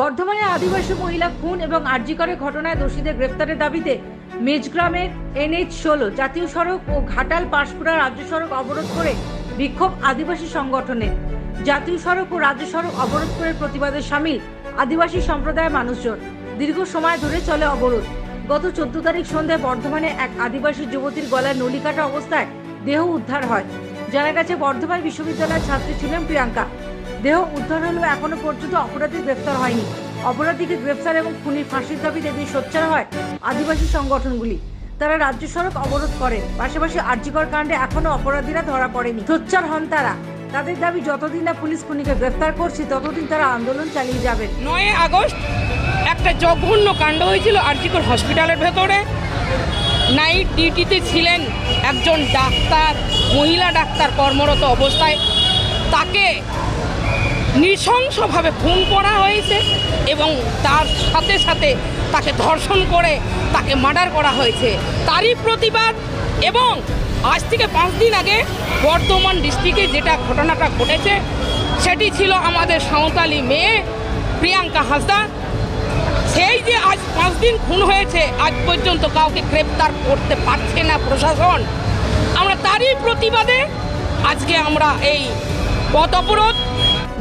বর্ধমানে আদিবাসী মহিলা খুন এবং আরজিকরের ঘটনায় দোষীদের গ্রেফতারের দাবিতে মেজগ্রামের এনএইচ ষোলো জাতীয় সড়ক ও ঘাটাল পাঁশকুড়া রাজ্য সড়ক অবরোধ করে বিক্ষোভ আদিবাসী সংগঠনের। জাতীয় সড়ক ও রাজ্য সড়ক অবরোধ করে প্রতিবাদে সামিল আদিবাসী সম্প্রদায়ের মানুষজন। দীর্ঘ সময় ধরে চলে অবরোধ। গত চোদ্দ তারিখ সন্ধ্যায় বর্ধমানে এক আদিবাসী যুবতীর গলায় নলি কাটা অবস্থায় দেহ উদ্ধার হয়। জানা গেছে, বর্ধমান বিশ্ববিদ্যালয়ের ছাত্রী ছিলেন প্রিয়াঙ্কা। দেহ উদ্ধার হলেও এখনও পর্যন্ত অপরাধী গ্রেফতার হয়নি। অপরাধীকে গ্রেফতার এবং খুনির ফাঁসির দাবিতে দিন সোচ্চার হয় আদিবাসী সংগঠনগুলি। তারা রাজ্য সড়ক অবরোধ করেন পাশাপাশি আর্যিকর কাণ্ডে এখনও অপরাধীরা ধরা পড়েনি। সোচ্চার হন তারা। তাদের দাবি, যতদিন না পুলিশ খুনিকে গ্রেফতার করছে, ততদিন তারা আন্দোলন চালিয়ে যাবেন নয় আগস্ট একটা জঘন্য কাণ্ড হয়েছিল আরজিকর হসপিটালের ভেতরে। নাইট ডিউটিতে ছিলেন একজন ডাক্তার, মহিলা ডাক্তার কর্মরত অবস্থায়। তাকে নৃশংসভাবে খুন করা হয়েছে এবং তার সাথে সাথে তাকে ধর্ষণ করে তাকে মার্ডার করা হয়েছে। তারই প্রতিবাদ এবং আজ থেকে পাঁচ দিন আগে বর্ধমান ডিস্ট্রিক্টে যেটা ঘটনাটা ঘটেছে, সেটি ছিল আমাদের সাঁওতালি মেয়ে প্রিয়াঙ্কা হাসদা সেই যে আজ পাঁচ দিন খুন হয়েছে, আজ পর্যন্ত কাউকে গ্রেপ্তার করতে পারছে না প্রশাসন। আমরা তারই প্রতিবাদে আজকে আমরা এই পথ অবরোধ